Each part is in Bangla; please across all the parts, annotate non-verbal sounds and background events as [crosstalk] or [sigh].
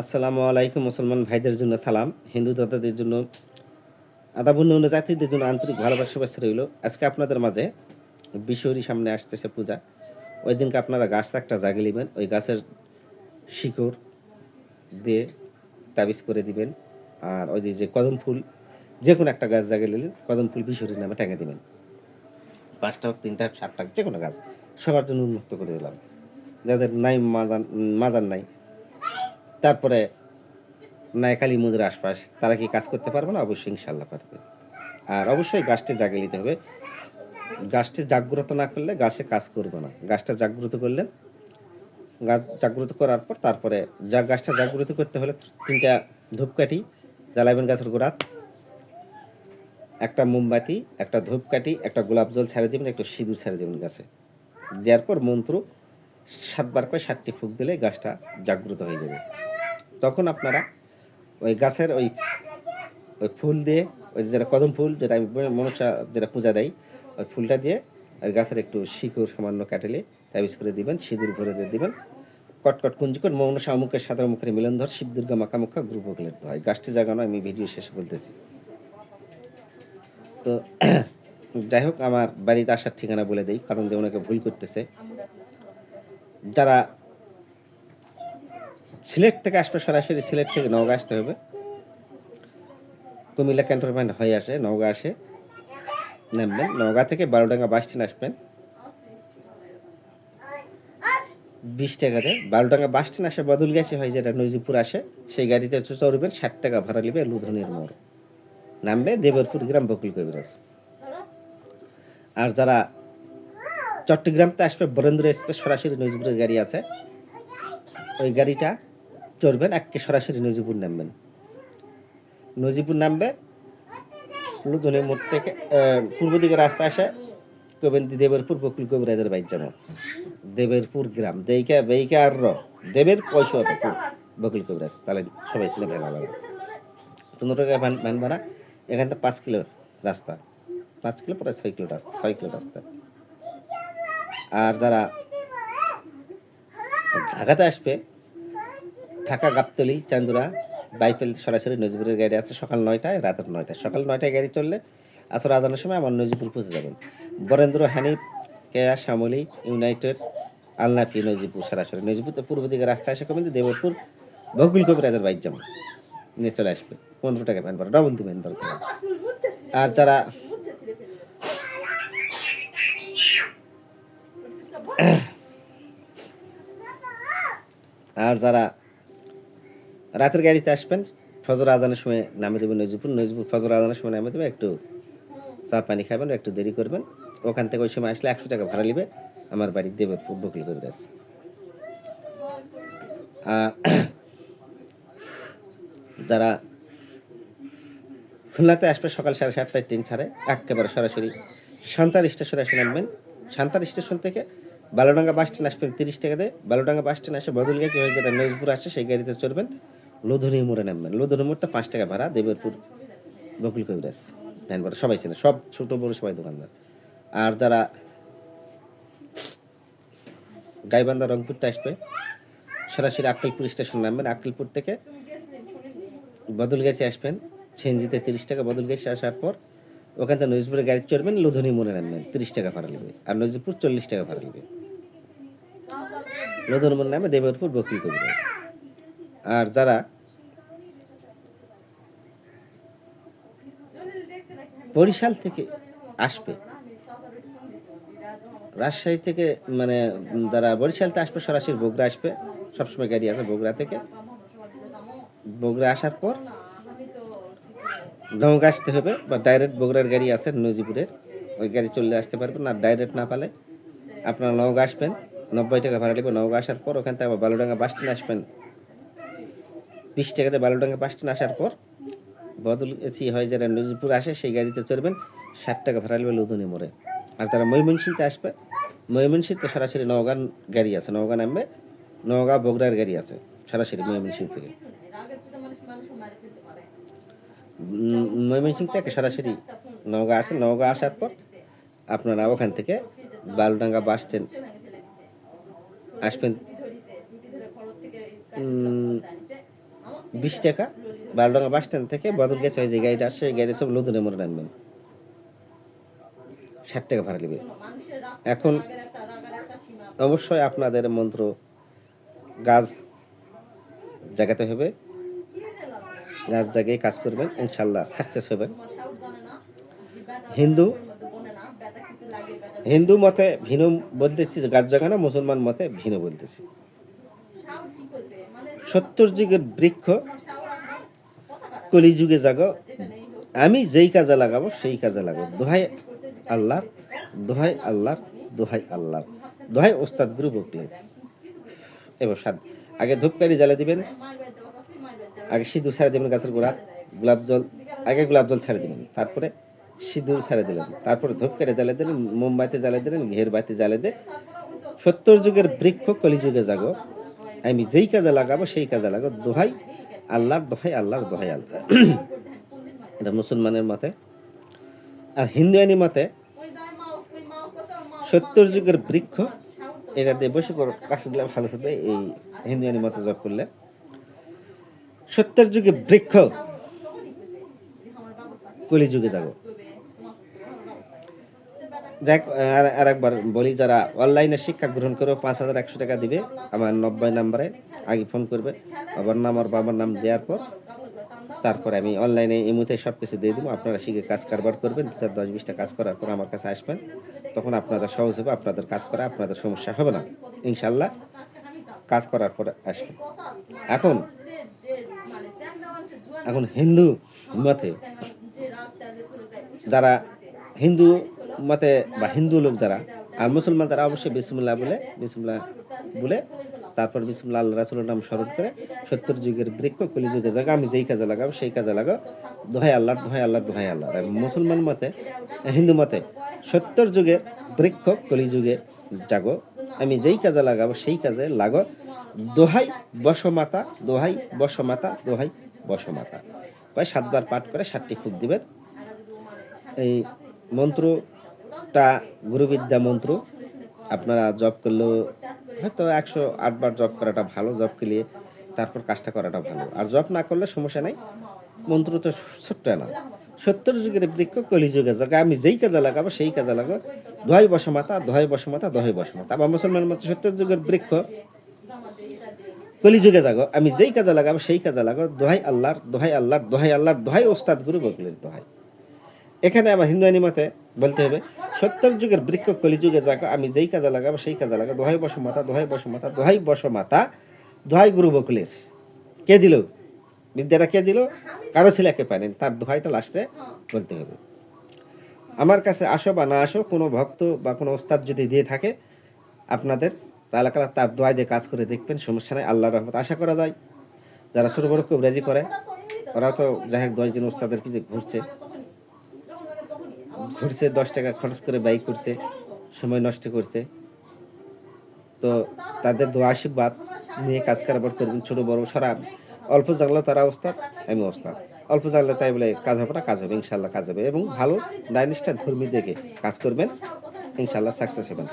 আসসালামু আলাইকুম, মুসলমান ভাইদের জন্য সালাম, হিন্দু দাদাদের জন্য আদাবন্য জাতিদের জন্য আন্তরিক ভালোবাসা শুভেচ্ছা রইল। আজকে আপনাদের মাঝে বিশ্বরী সামনে আসতেছে পূজা। ওই দিনকে আপনারা গাছ একটা জাগিয়ে নেবেন, ওই গাছের শিকড় দিয়ে তাবিজ করে দিবেন, আর ওই যে কদম ফুল, যে কোনো একটা গাছ জাগিয়ে নিলেন, কদম ফুল বিশ্বরীর নামে টাঙিয়ে দিবেন। পাঁচটা হোক, তিনটা হোক, সাতটা যে কোনো গাছ সবার জন্য উন্মুক্ত করে দিলাম। যাদের নাই, মাজান মাজার নাই তারপরে নায়কালী মন্দির আশপাশ, তারা কি কাজ করতে পারবে না? অবশ্যই ইনশাল্লাহ পারবে। আর অবশ্যই গাছটি জাগিয়ে নিতে হবে। গাছটি জাগ্রত না করলে গাছে কাজ করবে না। গাছটা জাগ্রত করলে, গাছ জাগ্রত করার পর তারপরে যা গাছটা জাগ্রত করতে হলে তিনটা ধূপকাঠি জ্বালাবেন গাছের গোড়াত। একটা মোমবাতি, একটা ধূপকাঠি, একটা গোলাপ জল ছেড়ে দেবেন, একটু সিঁদুর ছেড়ে দেবেন গাছে। দেওয়ার পর মন্ত্র সাতবার করে সাতটি ফুক দিলে গাছটা জাগ্রত হয়ে যাবে। তখন আপনারা ওই গাছের ওই ওই ফুল দিয়ে, ওই যেটা কদম ফুল, যেটা আমি মনসা যেটা পূজা দেয়, ওই ফুলটা দিয়ে আর গাছের একটু শিকড় সামান্য কাটেলে তাবিজ করে দিবেন, সিঁদুর ভরে দিয়ে দিবেন। কটকট কুঞ্জিকট মৌনসা মুখের সাদা মুখের মিলনধর শিব দুর্গা মাকামুখা গ্রুপ গলিত হয় গাছটি জাগানো, আমি ভিডিও শেষে বলতেছি। তো, [clears throat] যাই হোক, আমার বাড়িতে আসার ঠিকানা বলে দেই, কারণ যে ওনাকে ভুল করতেছে। যারা সিলেট থেকে আসবে সরাসরি সিলেট থেকে নওগাঁ আসতে হবে। কুমিল্লা ক্যান্টনমেন্ট হয়ে আসে, নওগাঁ আসে, নামবেন। নওগাঁ থেকে বারোডাঙ্গা বাস স্ট্যান্ড আসবেন। বিশ টাকাতে বারোডাঙ্গা বাস স্ট্যান্ড আসে, বদল গেছে হয় যেটা নজিপুর আসে, সেই গাড়িতে চড়বেন, ষাট টাকা ভাড়া নেবে লুধনের মোড়। নামবে দেবরপুর গ্রাম বকুল কবিরাজ। আর যারা চট্টগ্রামতে আসবে, বরেন্দ্র এক্সপ্রেস সরাসরি নজিপুরের গাড়ি আছে। ওই গাড়িটা চড়বেন একে সরাসরি নজিপুর নামবেন। নজিপুর নামবে লুধনের মোড় থেকে পূর্ব দিকে রাস্তা আসে কবেন্দি দেবেরপুর বকুল কবিরাজের বাইক যাব দেবেরপুর গ্রাম, দেইকা, বেইকা আর দেবের পয়সা বকুল কবিরাজ তাহলে সবাই ছিল ভ্যান লাগবে পনেরো টাকা ভ্যান ভ্যান ভাড়া, এখান থেকে পাঁচ কিলো রাস্তা, পাঁচ কিলো প্রায় ছয় কিলো রাস্তা, ছয় কিলো রাস্তা। আর যারা ঢাকাতে আসবে ঢাকা গাবতলি, চান্দুরা, বাইপেল সরাসরি নজিপুরের গাড়ি আছে সকাল নয়টায় রাতের নয়টায়। সকাল নয়টায় গাড়ি চললে আসর আজানের সময় আমার নজিপুর পৌঁছে যাবেন। বরেন্দ্র হানিফ, কেয়া, শ্যামলী, ইউনাইটেড আলনাপি নজিপুর সরাসরি। নজিপুর তো পূর্ব দিকে রাস্তা আসে কমেন দেবপুর বকুল কবিরাজের বাইক যেমন নিয়ে চলে আসবে। পনেরো টাকা প্যান ভাড়া ডবল দিবেন দরকার। আর যারা আর যারা রাতের গাড়িতে আসবেন, ফজর আজানের সময় নামে দেবেন নজিপুর নজিপুর ফজর আজানের সময় নামে দেবে একটু চা পানি খাবেন, একটু দেরি করবেন। ওখান থেকে ওই সময় আসলে একশো টাকা ভাড়া নেবে, আমার বাড়ি দেবে বকুল করে যাচ্ছে [clears throat] যারা খুলনাতে আসবে, সকাল সাড়ে সাতটায় ট্রেন ছাড়ে, একেবারে সরাসরি সান্তার স্টেশনে এসে নামবেন। সান্তার স্টেশন থেকে বালুডাঙ্গা বাস স্ট্যান্ড আসবেন তিরিশ টাকা দিয়ে। বালুডাঙ্গা বাস স্ট্যান্ড আসে বদলগাছি গেছে হয়ে যেটা নজপুর আসে, সেই গাড়িতে চড়বেন। লোধনী মোড়ে নামবেন। লোধনী মোড়টা পাঁচ টাকা ভাড়া, দেবেরপুর, বকুল কবিরাজ ভ্যান ভাড়া সবাই চেনে, সব ছোট বড় সবাই দোকানদার। আর যারা গাইবান্ধা, রংপুরটা আসবে, সরাসরি আক্কেলপুর স্টেশন নামবেন। আক্কেলপুর থেকে বদল গেছে আসবেন। ছেনজিতে তিরিশ টাকা বদল গেছে আসার পর ওখান থেকে নজিপুরে গাড়ি চড়বেন, লুধনি মোড়ে নামবেন। তিরিশ টাকা ভাড়া নেবে। আর নজিপুর চল্লিশ টাকা ভাড়া নেবে। লুধনি মনে নামে দেবেরপুর বকরি কবিরাজ। আর যারা বরিশাল থেকে আসবে। রাজশাহী থেকে মানে যারা বরিশালতে আসবে, সরাসরি বগুড়া আসবে। সবসময় গাড়ি আছে বগুড়া থেকে। বগুড়া আসার পর নৌকা আসতে হবে, বা ডাইরেক্ট বগুড়ার গাড়ি আছে নজিপুরের। ওই গাড়ি চলে আসতে পারবেন, আর ডাইরেক্ট না পালে আপনারা নৌকা আসবেন। নব্বই টাকা ভাড়া নেবে নৌকা আসার পর, ওখান থেকে আবার বালুডাঙ্গা বাস স্ট্যান্ড আসবেন। বিশ টাকাতে বালুডাঙ্গা বাস স্ট্যান্ড আসার পর বদল এসি হয় যারা নজিপুর আসে, সেই গাড়িতে চড়বেন, ষাট টাকা ভাড়া নেবে লুধুনি মোড়ে। আর যারা ময়মনসিংহতে আসবে, ময়মনসিংহতে সরাসরি নওগাঁ গাড়ি আছে। নওগাঁ নামবে, নওগাঁ বগুড়ার গাড়ি আছে, সরাসরি ময়মনসিংহ থেকে। ময়মনসিংহ থেকে সরাসরি নওগাঁ আসে। নওগাঁ আসার পর আপনারা ওখান থেকে বালুডাঙ্গা বাস স্ট্যান্ড আসবেন। বিশ টাকা বারোডাঙ্গা বাস স্ট্যান্ড থেকে বদল গেছে ওই যে গাড়িটা আসছে গাড়িতে সব লুদুনে মোড়ে নামবেন। ষাট টাকা ভাড়া নেবে। এখন অবশ্যই আপনাদের মন্ত্র, গাছ জাগাতে হবে। গাছ জাগিয়ে কাজ করবেন, ইনশাল্লাহ সাকসেস হবেন। হিন্দু হিন্দু মতে ভিন্ন বলতেছি, গাছ জাগানো, মুসলমান মতে ভিন্ন বলতেছি। সত্তর যুগের বৃক্ষ কলিযুগে জাগো আমি যেই কাজে লাগাবো সেই কাজে লাগাবো। দোহাই আল্লাহ দোহাই আল্লাহ দোহাই আল্লাহ। দোহাই ওস্তাদ গুরু বকলে এবার সাত আগে ধূপকাঠি জ্বালিয়ে দিবেন, আগে সিঁদুর ছাড়ে দেবেন গাছের গোড়া, গোলাপ জল, আগে গোলাপ জল ছেড়ে দিবেন। তারপরে সিঁদুর ছেড়ে দিলেন। তারপরে ধূপকাঠি জ্বালিয়ে দিলেন, মোমবাতি জ্বালিয়ে দিলেন, ঘের বাতি জ্বালিয়ে দিয়ে সত্তর যুগের বৃক্ষ কলিযুগে জাগো আমি যেই কাজে লাগাবো সেই কাজে লাগাবো। দোহাই আল্লাহর দোহাই আল্লাহর দোহাই আল্লাহ। এটা মুসলমানের মতে। আর হিন্দুয়ানি মতে, সত্তর যুগের বৃক্ষ, এটা দিয়ে বসে করে কাজ দিলে ভালো হবে, এই হিন্দুয়ানি মতে জব করলে। সত্তর যুগে বৃক্ষ, কলিযুগে যাব। যাক, আর আর একবার বলি, যারা অনলাইনে শিক্ষা গ্রহণ করবে, পাঁচ হাজার একশো টাকা দিবে আমার নব্বই নাম্বারে, আগে ফোন করবে। বাবার নাম আর বাবার নাম দেওয়ার পর, তারপরে আমি অনলাইনে এই মুহূর্তে সব কিছু দিয়ে দেবো। আপনারা শিখে কাজ কারবার করবেন, দু চার দশ বিশটা কাজ করার পর আমার কাছে আসবেন। তখন আপনাদের সহজ হবে, আপনাদের কাজ করা, আপনাদের সমস্যা হবে না। ইনশাল্লাহ কাজ করার পর আসবেন। এখন এখন হিন্দু মতে, যারা হিন্দু মতে বা হিন্দু লোক যারা, আর মুসলমান যারা, অবশ্যই বিসমুল্লাহ বলে বিসমুল্লাহ বলে, তারপর বিসমুল্লাহ আল্লাহ রাসুলের নাম স্মরণ করে, সত্তর যুগের বৃক্ষ কলি যুগের জায়গা, আমি যেই কাজে লাগাবো, সেই কাজে লাগাও। দোহাই আল্লাহ দোহাই আল্লাহ দোহাই আল্লাহ মুসলমান মতে, হিন্দু মতে, সত্তর যুগের বৃক্ষ কলি যুগে জাগো, আমি যেই কাজে লাগাবো, সেই কাজে লাগো। দোহাই বসমাতা দোহাই বসমাতা দোহাই বসমাতা। প্রায় সাতবার পাঠ করে, সাতটি খুব দিবেন। এই মন্ত্রটা গুরুবিদ্যা মন্ত্র। আপনারা জব করলেও হয়তো একশো আটবার জব করাটা ভালো জব করলে তারপর কাজটা করাটা ভালো। আর জব না করলে সমস্যা নাই। মন্ত্র তো ছোট্ট না। সত্তর যুগের বৃক্ষ কলি যুগে জায়গা আমি যেই কাজে লাগাবো, সেই কাজে লাগাবো। দোহাই বসমাতা দোহাই বসমাতা দোহাই বসমাতা আবার মুসলমান মতো সত্তর যুগের বৃক্ষ কলি যুগে। জাগো আমি যেই কাজে লাগাবো, সেই কাজে লাগাবো। দোহাই আল্লাহর দোহাই আল্লাহর দোহাই আল্লাহর, দোহাই ওস্তাদ গুরু বকলের দোহাই। এখানে আমার হিন্দু মতে বলতে হবে সত্তর যুগের বৃক্ষ কলি যুগে যাকে, আমি যেই কাজে লাগাবো সেই কাজে লাগাবো। দোহাই বসমাতা দোহাই বসমাতা, দোহাই বস মাতা দোহাই গুরু বকুলের। কে দিল? বিদ্যাটা কে দিল? কারও ছেলেকে পারেন তার দোহাইটা লাস্টে বলতে হবে। আমার কাছে আসো বা না আসো, কোনো ভক্ত বা কোনো ওস্তাদ যদি দিয়ে থাকে, আপনাদের তাহলে তার দোয়াই দিয়ে কাজ করে দেখবেন, সমস্যা নেই আল্লাহ রহমত। আশা করা যায়, যারা ছোটো বড় কবরাজি করে, ওরাও তো যাই হোক দশ দিন ওস্তাদের পিছিয়ে ঘুরছে। ঘুরছে, দশ টাকা খরচ করে বাইক করছে, সময় নষ্ট করছে। তো তাদের দোয়া, আশীর্বাদ নিয়ে কাজ কারবার করবেন ছোট, বড়, সারা। অল্প জানলেও তারা ওস্তাদ আমি ওস্তাদ অল্প জানলে তাই বলে কাজ হবে না, কাজ হবে ইনশাল্লাহ কাজ হবে। এবং ভালো ডাইনিস্টার ধর্মী দেখে কাজ করবেন ইনশাল্লাহ সাকসেস হবেন।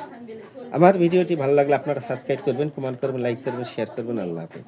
আমার ভিডিওটি ভালো লাগলে আপনারা সাবস্ক্রাইব করবেন কমেন্ট করবেন লাইক করবেন শেয়ার করবেন। আল্লাহ হাফেজ।